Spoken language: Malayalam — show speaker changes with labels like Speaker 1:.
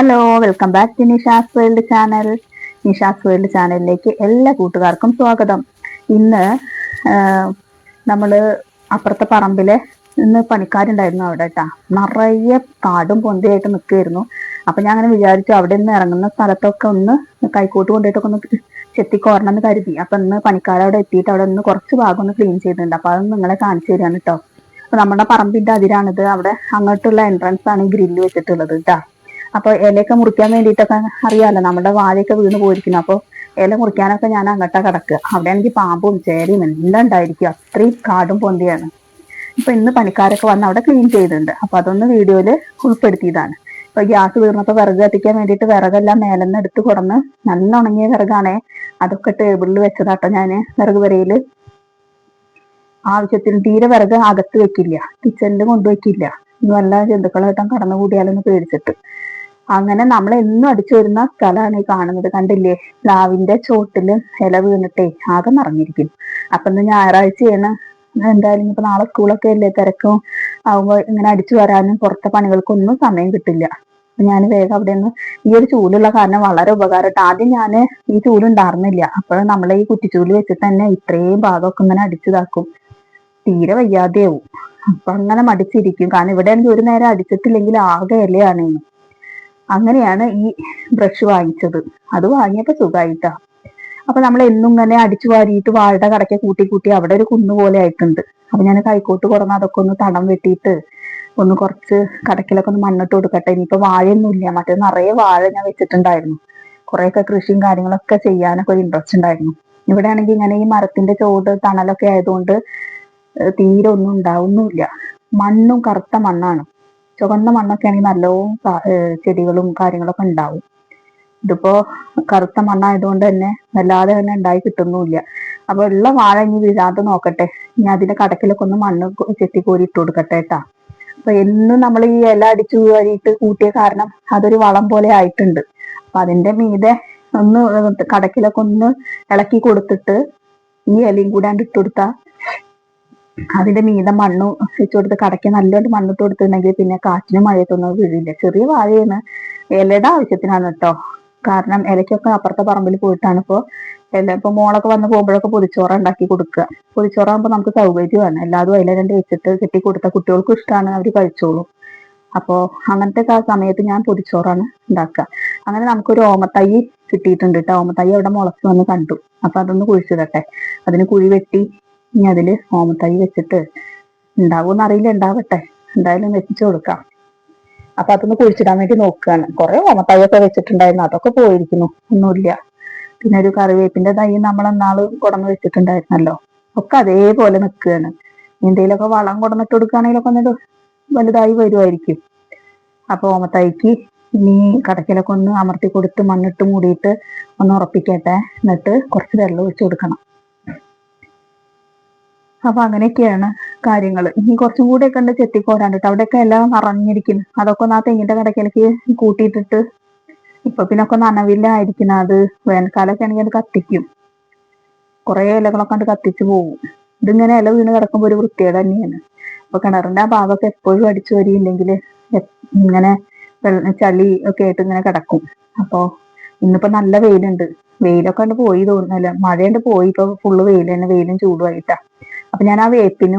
Speaker 1: Hello welcome back to Nisha's world channel Nisha's world ചാനലിലേക്ക് എല്ലാ കൂട്ടുകാർക്കും സ്വാഗതം. ഇന്ന് നമ്മൾ അപ്പുറത്തെ പറമ്പിലെ ഇന്ന് പണിക്കാരുണ്ടായിരുന്നു അവിടെ കേട്ടാ നിറയെ കാടും പൊന്തിയായിട്ട് നിൽക്കുമായിരുന്നു അപ്പം ഞാൻ അങ്ങനെ വിചാരിച്ചു അവിടെ നിന്ന് ഇറങ്ങുന്ന സ്ഥലത്തൊക്കെ ഒന്ന് കൈക്കോട്ട് കൊണ്ടുപോയിട്ടൊക്കെ ഒന്ന് ചെത്തിക്കോരണം എന്ന് കരുതി. അപ്പൊ ഇന്ന് പണിക്കാരവിടെ എത്തിയിട്ട് അവിടെ ഒന്ന് കുറച്ച് ഭാഗം ഒന്ന് ക്ലീൻ ചെയ്തിട്ടുണ്ട്. അപ്പൊ അത് നിങ്ങളെ കാണിച്ചു തരാണ് കേട്ടോ അപ്പൊ നമ്മുടെ പറമ്പിന്റെ അതിരാണിത്. അവിടെ അങ്ങോട്ടുള്ള എൻട്രൻസ് ആണ് ഈ ഗ്രില്ല് വെച്ചിട്ടുള്ളത് കേട്ടാ അപ്പൊ ഇലയൊക്കെ മുറിക്കാൻ വേണ്ടിയിട്ടൊക്കെ അറിയാലോ നമ്മുടെ വാഴയൊക്കെ വീണ് പോയിരിക്കുന്നു. അപ്പൊ ഇല മുറിക്കാനൊക്കെ ഞാൻ അങ്ങോട്ടാ കിടക്കുക. അവിടെ എനിക്ക് പാമ്പും ചേരയും എല്ലാം ഉണ്ടായിരിക്കും. അത്രയും കാടും പൊന്തിയാണ്. ഇപ്പൊ ഇന്ന് പണിക്കാരൊക്കെ വന്ന് അവിടെ ക്ലീൻ ചെയ്തിട്ടുണ്ട്. അപ്പൊ അതൊന്ന് വീഡിയോയിൽ ഉൾപ്പെടുത്തിയതാണ്. ഇപ്പൊ ഗ്യാസ് തീർന്നപ്പോ വിറക് കത്തിക്കാൻ വേണ്ടിയിട്ട് വിറകെല്ലാം മേലെന്ന് എടുത്ത് കൊടുന്ന് നല്ല ഉണങ്ങിയ വിറകാണേ. അതൊക്കെ ടേബിളിൽ വെച്ചതാട്ടോ ഞാൻ വിറക് വരയിൽ ആവശ്യത്തിന് തീരെ വിറക് അകത്ത് വെക്കില്ല. കിച്ചണിൽ കൊണ്ടുവയ്ക്കില്ല. വല്ല ജന്തുക്കളായിട്ടും കടന്നു കൂടിയാലൊന്ന് പേടിച്ചിട്ട്. അങ്ങനെ നമ്മൾ എന്നും അടിച്ചു വരുന്ന സ്ഥലമാണ് ഈ കാണുന്നത്. കണ്ടില്ലേ? പ്ലാവിന്റെ ചോട്ടിൽ ഇല വീണിട്ടേ ആകെ നിറഞ്ഞിരിക്കും അപ്പൊ ഇന്ന് ഞായറാഴ്ചയാണ്. എന്തായാലും ഇപ്പൊ നാളെ സ്കൂളൊക്കെ അല്ലേ? തിരക്കും. ആവുമ്പോ ഇങ്ങനെ അടിച്ചു വരാനും പുറത്തെ പണികൾക്കൊന്നും സമയം കിട്ടില്ല. ഞാൻ വേഗം അവിടെ നിന്ന് ഈ ഒരു ചൂലുള്ള കാരണം വളരെ ഉപകാരമായിട്ട്. ആദ്യം ഞാൻ ഈ ചൂലുണ്ടായിരുന്നില്ല അപ്പോൾ നമ്മൾ ഈ കുറ്റിച്ചൂൽ വെച്ചിട്ട് തന്നെ ഇത്രയും ഭാഗമൊക്കെ ഇങ്ങനെ അടിച്ചതാക്കും. തീരെ വയ്യാതെയാവും. അപ്പൊ അങ്ങനെ മടിച്ചിരിക്കും. കാരണം ഇവിടെ എനിക്ക് ഒരു നേരം അടിച്ചിട്ടില്ലെങ്കിൽ ആകെ ഇലയാണ്. അങ്ങനെയാണ് ഈ ബ്രഷ് വാങ്ങിച്ചത്. അത് വാങ്ങിയപ്പോ സുഖമായിട്ടാ അപ്പൊ നമ്മൾ എന്നും ഇങ്ങനെ അടിച്ചു വാരിയിട്ട് വാഴയുടെ കടക്കെ കൂട്ടി കൂട്ടി അവിടെ ഒരു കുന്നു പോലെ ആയിട്ടുണ്ട്. അപ്പൊ ഞാൻ കൈക്കോട്ട് കുറഞ്ഞ അതൊക്കെ ഒന്ന് തടം വെട്ടിയിട്ട് ഒന്ന് കുറച്ച് കടക്കിലൊക്കെ ഒന്ന് മണ്ണിട്ട് കൊടുക്കട്ടെ. ഇനിയിപ്പോ വാഴയൊന്നുമില്ല. മറ്റേ നിറയെ വാഴ ഞാൻ വെച്ചിട്ടുണ്ടായിരുന്നു. കുറെയൊക്കെ കൃഷിയും കാര്യങ്ങളൊക്കെ ചെയ്യാനൊക്കെ ഒരു ഇൻട്രസ്റ്റ് ഉണ്ടായിരുന്നു. ഇവിടെ ആണെങ്കിൽ ഇങ്ങനെ ഈ മരത്തിന്റെ ചോട് തണലൊക്കെ ആയതുകൊണ്ട് തീരെ ഒന്നും ഉണ്ടാവുന്നുമില്ല. മണ്ണും കറുത്ത മണ്ണാണ്. ചുവന്ന മണ്ണൊക്കെ ആണെങ്കിൽ നല്ലോണം ചെടികളും കാര്യങ്ങളൊക്കെ ഉണ്ടാവും. ഇതിപ്പോ കറുത്ത മണ്ണായതുകൊണ്ട് തന്നെ വല്ലാതെ തന്നെ ഉണ്ടായി കിട്ടുന്നുമില്ല. അപ്പൊ ഉള്ള വാഴ ഇനി വീഴാതെ നോക്കട്ടെ. ഇനി അതിന്റെ കടക്കിലൊക്കെ ഒന്ന് മണ്ണ് ചെത്തിക്കോരി ഇട്ട് കൊടുക്കട്ടെ കേട്ടാ. അപ്പൊ എന്നും നമ്മൾ ഈ ഇല അടിച്ചു വരിയിട്ട് കൂട്ടിയ കാരണം അതൊരു വളം പോലെ ആയിട്ടുണ്ട്. അപ്പൊ അതിന്റെ മീതെ ഒന്ന് കടക്കിലൊക്കെ ഒന്ന് ഇളക്കി കൊടുത്തിട്ട് ഈ ഇലയും കൂടെ ഇട്ട് കൊടുത്താൽ അതിന്റെ മീതെ മണ്ണ് വെച്ചു കൊടുത്ത് കടയ്ക്ക് നല്ലോണം മണ്ണിട്ട് കൊടുത്തിട്ടുണ്ടെങ്കിൽ പിന്നെ കാറ്റിനും മഴയത്തൊന്നും വീഴില്ല ചെറിയ വാഴയാണ്. ഇലയുടെ ആവശ്യത്തിനാണ് കേട്ടോ കാരണം ഇലയ്ക്കൊക്കെ അപ്പുറത്തെ പറമ്പിൽ പോയിട്ടാണ് ഇപ്പോ ഇല ഇപ്പൊ മോളൊക്കെ വന്ന് പോകുമ്പോഴൊക്കെ പൊതിച്ചോറ ഉണ്ടാക്കി കൊടുക്കുക. പൊതിച്ചോറാകുമ്പോൾ നമുക്ക് സൗകര്യമാണ് എല്ലാതും അതിലെ രണ്ട് വെച്ചിട്ട് കെട്ടി കൊടുത്ത കുട്ടികൾക്കും ഇഷ്ടമാണ് അവർ കഴിച്ചോളും. അപ്പോ അങ്ങനത്തെ ആ സമയത്ത് ഞാൻ പൊതിച്ചോറാണ് ഉണ്ടാക്കുക. അങ്ങനെ നമുക്കൊരു ഓമത്തൈ കിട്ടിയിട്ടുണ്ട് കേട്ടോ ഓമത്തൈ അവിടെ മുളച്ച് വന്ന് കണ്ടു. അപ്പൊ അതൊന്ന് കുഴിച്ചിടട്ടെ. അതിന് കുഴി വെട്ടി ഇനി അതിൽ ഓമത്തൈ വെച്ചിട്ട് ഉണ്ടാവുമെന്ന് അറിയില്ല ഉണ്ടാവട്ടെ. എന്തായാലും വെച്ചിട്ട് കൊടുക്കാം. അപ്പൊ അതൊന്ന് കുഴിച്ചിടാൻ വേണ്ടി നോക്കുകയാണ്. കുറെ ഓമത്തൈയൊക്കെ വെച്ചിട്ടുണ്ടായിരുന്നു. അതൊക്കെ പോയിരിക്കുന്നു. ഒന്നുമില്ല. പിന്നെ ഒരു കറിവേപ്പിന്റെ തൈ നമ്മൾ എന്നാൾ കൊടന്ന് വെച്ചിട്ടുണ്ടായിരുന്നല്ലോ. ഒക്കെ അതേപോലെ നിൽക്കുകയാണ്. എന്തെങ്കിലുമൊക്കെ വളം കൊടന്നിട്ട് കൊടുക്കുകയാണെങ്കിലൊക്കെ ഒന്നിട്ട് വലുതായി വരുമായിരിക്കും. അപ്പൊ ഓമത്തൈക്ക് ഇനി കടക്കിലൊക്കെ ഒന്ന് അമർത്തി കൊടുത്ത് മണ്ണിട്ട് മൂടിയിട്ട് ഒന്ന് ഉറപ്പിക്കട്ടെ. എന്നിട്ട് കുറച്ച് വെള്ളം ഒഴിച്ചു കൊടുക്കണം. അപ്പൊ അങ്ങനെയൊക്കെയാണ് കാര്യങ്ങൾ ഇനി കുറച്ചും കൂടെ ഒക്കെ ഉണ്ട് ചെത്തിക്കോരാണ്ടിട്ട്. അവിടെയൊക്കെ എല്ലാം അറിഞ്ഞിരിക്കുന്നു അതൊക്കെ ഒന്ന് ആ തെങ്ങിന്റെ കടക്കിലേക്ക് കൂട്ടിയിട്ടിട്ട് ഇപ്പൊ പിന്നെ ഒക്കെ നനവില്ലായിരിക്കണം അത്. വേനൽക്കാലൊക്കെ ആണെങ്കിൽ അത് കത്തിക്കും. കുറെ ഇലകളൊക്കെ കണ്ട് കത്തിച്ചു പോകും. ഇതിങ്ങനെ ഇല വീണ് കിടക്കുമ്പോൾ ഒരു വൃത്തിയേട് തന്നെയാണ്. അപ്പൊ കിണറിന്റെ ആ ഭാഗമൊക്കെ എപ്പോഴും അടിച്ചു വരിയില്ലെങ്കിൽ ഇങ്ങനെ ചളി ഒക്കെ ആയിട്ട് ഇങ്ങനെ കിടക്കും. അപ്പോ ഇന്നിപ്പോ നല്ല വെയിലുണ്ട്. വെയിലൊക്കെ കണ്ട് പോയി തോന്നുന്നല്ല മഴയുണ്ട് പോയി. ഇപ്പൊ ഫുള്ള് വെയിൽ തന്നെ. വെയിലും ചൂടുമായിട്ടാ അപ്പൊ ഞാൻ ആ വേപ്പിനും